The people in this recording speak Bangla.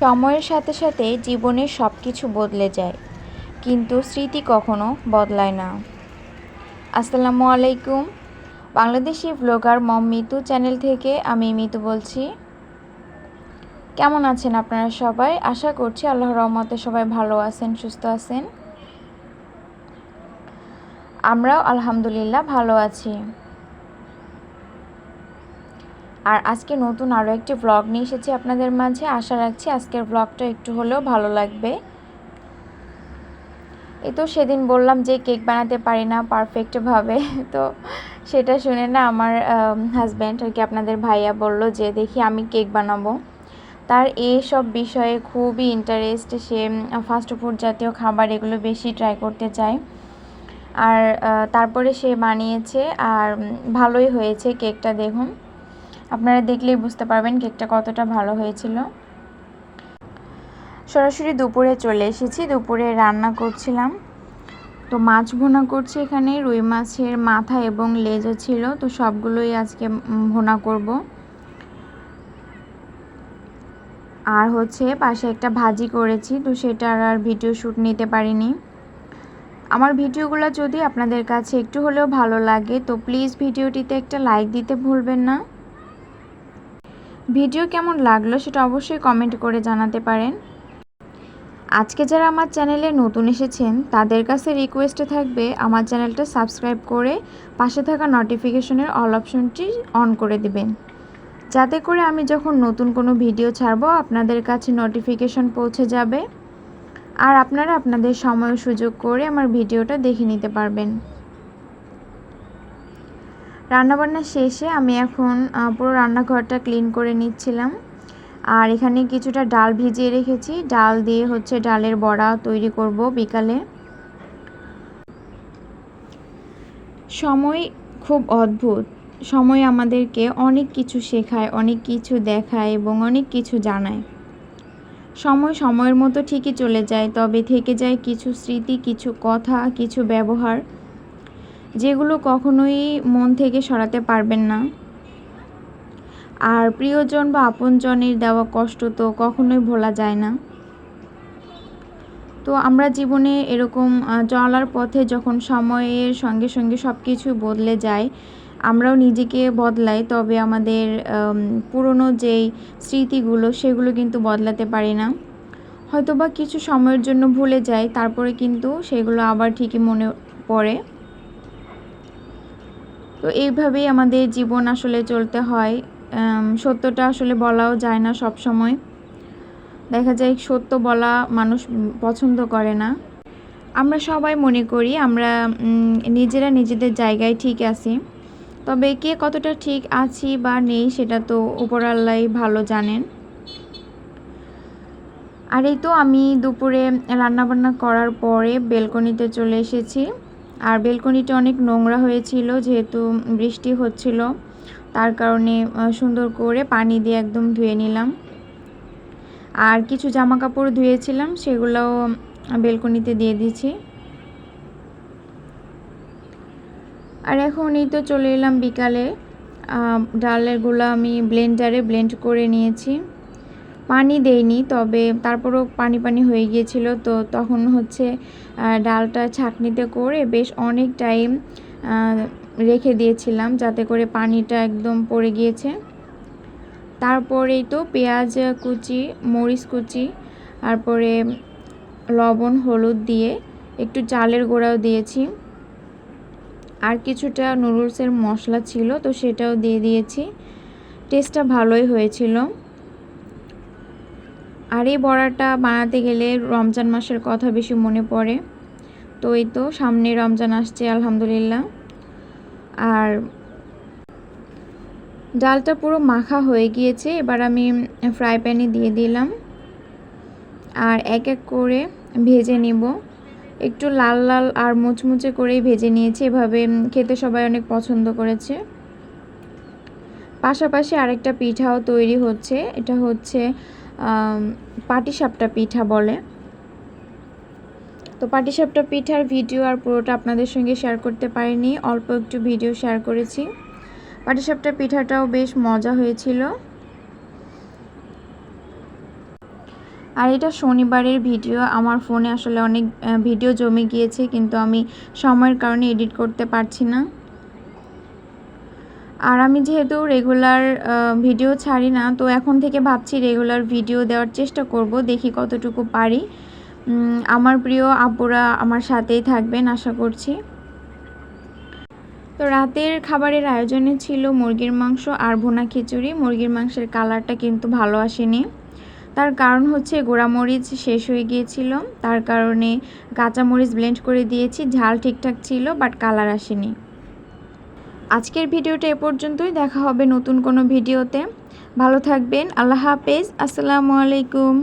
সময়ের সাথে সাথে জীবনের সব কিছু বদলে যায়, কিন্তু স্মৃতি কখনো বদলায় না। আসসালামু আলাইকুম। বাংলাদেশি ব্লগার মম মিতু চ্যানেল থেকে আমি মিতু বলছি। কেমন আছেন আপনারা সবাই? আশা করছি আল্লাহর রহমতে সবাই ভালো আছেন, সুস্থ আছেন। আমরাও আলহামদুলিল্লাহ ভালো আছি। আর আজকে নতুন আরও একটি ব্লগ নিয়ে এসেছি আপনাদের মাঝে। আশা রাখছি আজকের ব্লগটা একটু হলেও ভালো লাগবে। এই তো সেদিন বললাম যে কেক বানাতে পারি না পারফেক্টভাবে তো সেটা শুনে না আমার হাজব্যান্ড আর কি আপনাদের ভাইয়া বলল যে দেখি আমি কেক বানাবো। তার এইসব বিষয়ে খুবই ইন্টারেস্ট সে ফাস্ট ফুড জাতীয় খাবার এগুলো বেশি ট্রাই করতে চায়। আর তারপরে সে বানিয়েছে আর ভালোই হয়েছে কেকটা দেখুন। আপনারা দেখলেই বুঝতে পারবেন কেকটা কতটা ভালো হয়েছিল। সরাসরি দুপুরে চলে এসেছি, দুপুরে রান্না করছিলাম। তো মাছ ভোনা করছি এখানে, রুই মাছের মাথা এবং লেজও ছিল, তো সবগুলোই আজকে ভোনা করব। আর হচ্ছে পাশে একটা ভাজি করেছি, তো সেটার আর ভিডিও শ্যুট নিতে পারিনি। আমার ভিডিওগুলো যদি আপনাদের কাছে একটু হলেও ভালো লাগে, তো প্লিজ ভিডিওটিতে একটা লাইক দিতে ভুলবেন না। ভিডিও কেমন লাগল সেটা অবশ্যই কমেন্ট করে জানাতে পারেন। আজকে যারা আমার চ্যানেলে নতুন এসেছেন, তাদের কাছে রিকোয়েস্টে থাকবে আমার চ্যানেলটা সাবস্ক্রাইব করে পাশে থাকা নোটিফিকেশনের অল অপশনটি অন করে দেবেন। যাতে করে আমি যখন নতুন কোনো ভিডিও ছাড়বো, আপনাদের কাছে নোটিফিকেশন পৌঁছে যাবে। আর আপনারা আপনাদের সময় সুযোগ করে আমার ভিডিওটা দেখে নিতে পারবেন। রান্নাবান্না শেষে আমি এখন পুরো রান্নাঘরটা ক্লিন করে নিচ্ছিলাম। আর এখানে কিছুটা ডাল ভিজিয়ে রেখেছি। ডাল দিয়ে হচ্ছে ডালের বড়া তৈরি করব বিকালে। সময় খুব অদ্ভুত। সময় আমাদেরকে অনেক কিছু শেখায়, অনেক কিছু দেখায় এবং অনেক কিছু জানায়। সময় সময়ের মতো ঠিকই চলে যায়, তবে থেকে যায় কিছু স্মৃতি, কিছু কথা, কিছু ব্যবহার। যেগুলো কখনোই মন থেকে সরাতে পারবেন না। আর প্রিয়জন বা আপনজনের দেওয়া কষ্ট তো কখনোই ভোলা যায় না। তো আমরা জীবনে এরকম চলার পথে যখন সময়ের সঙ্গে সঙ্গে সব কিছু বদলে যায়, আমরাও নিজেকে বদলাই, তবে আমাদের পুরনো যেই স্মৃতিগুলো সেগুলো কিন্তু বদলাতে পারি না। হয়তোবা কিছু সময়ের জন্য ভুলে যাই, তারপরে কিন্তু সেগুলো আবার ঠিকই মনে পড়ে। তো এইভাবেই আমাদের জীবন আসলে চলতে হয়। সত্যটা আসলে বলাও যায় না সব সময় দেখা যায় সত্য বলা মানুষ পছন্দ করে না। আমরা সবাই মনে করি আমরা নিজেরা নিজেদের জায়গায় ঠিক আছি। তবে কে কতটা ঠিক আছি বা নেই সেটা তো উপরাল্লাই ভালো জানেন। আর এই তো আমি দুপুরে রান্নাবান্না করার পরে বেলকনিতে চলে এসেছি। আর বেলকনিটা অনেক নোংরা হয়েছিল, যেহেতু বৃষ্টি হচ্ছিল। তার কারণে সুন্দর করে পানি দিয়ে একদম ধুয়ে নিলাম। আর কিছু জামা কাপড় ধুয়েছিলাম, সেগুলোও বেলকনিতে দিয়ে দিচ্ছি আর এখন এই তো চলে এলাম বিকালে। ডালেরগুলো আমি ব্লেন্ডারে ব্লেন্ড করে নিয়েছি। পানি দেইনি তবে তারপরও পানি পানি হয়ে গিয়েছিল। তো তখন হচ্ছে ডালটা ছাকনিতে করে বেশ অনেক টাইম রেখে দিয়েছিলাম যাতে করে পানিটা একদম পড়ে গিয়েছে। তারপরেই তো পেঁয়াজ কুচি, মরিচ কুচি, তারপরে লবণ, হলুদ দিয়ে একটু চালের গোড়াও দিয়েছি। আর কিছুটা নুডলসের মশলা ছিল, তো সেটাও দিয়ে দিয়েছি। টেস্টটা ভালোই হয়েছিল। আর এই বড়াটা বানাতে গেলে রমজান মাসের কথা বেশি মনে পড়ে। তো এই তো, সামনে রমজান আসছে, আলহামদুলিল্লাহ। আর ডালটা পুরো মাখা হয়ে গিয়েছে, এবার আমি ফ্রাই প্যানে দিয়ে দিলাম। আর এক এক করে ভেজে নিব। একটু লাল লাল আর মুচমুচে করেই ভেজে নিয়েছি, এভাবে খেতে সবাই অনেক পছন্দ করেছে। পাশাপাশি আরেকটা পিঠাও তৈরি হচ্ছে, এটা হচ্ছে পাটিসাপটা পিঠা বলে। তো পাটিসাপটা পিঠার ভিডিও আর পুরোটা আপনাদের সঙ্গে শেয়ার করতে পারিনি, অল্প একটু ভিডিও শেয়ার করেছি। পাটিসাপটা পিঠাটাও বেশ মজা হয়েছিল। আর এটা শনিবারের ভিডিও, আমার ফোনে আসলে অনেক ভিডিও জমে গিয়েছে, কিন্তু আমি সময়ের কারণে এডিট করতে পারছি না। আর আমি যেহেতু রেগুলার ভিডিও ছাড়ি না, তো এখন থেকে ভাবছি রেগুলার ভিডিও দেওয়ার চেষ্টা করব, দেখি কতটুকু পারি। আমার প্রিয় আপুরা আমার সাথেই থাকবেন, আশা করছি। তো রাতের খাবারের আয়োজনে ছিল মুরগির মাংস আর ভুনা খিচুড়ি। মুরগির মাংসের কালারটা কিন্তু ভালো আসেনি। তার কারণ হচ্ছে গোড়ামরিচ শেষ হয়ে গিয়েছিল। তার কারণে কাঁচামরিচ ব্লেন্ড করে দিয়েছি। ঝাল ঠিকঠাক ছিল বাট কালার আসেনি। আজকের ভিডিওটা এ পর্যন্তই। দেখা হবে নতুন কোনো ভিডিওতে। ভালো থাকবেন। আল্লাহ হাফেজ। আসসালামু আলাইকুম।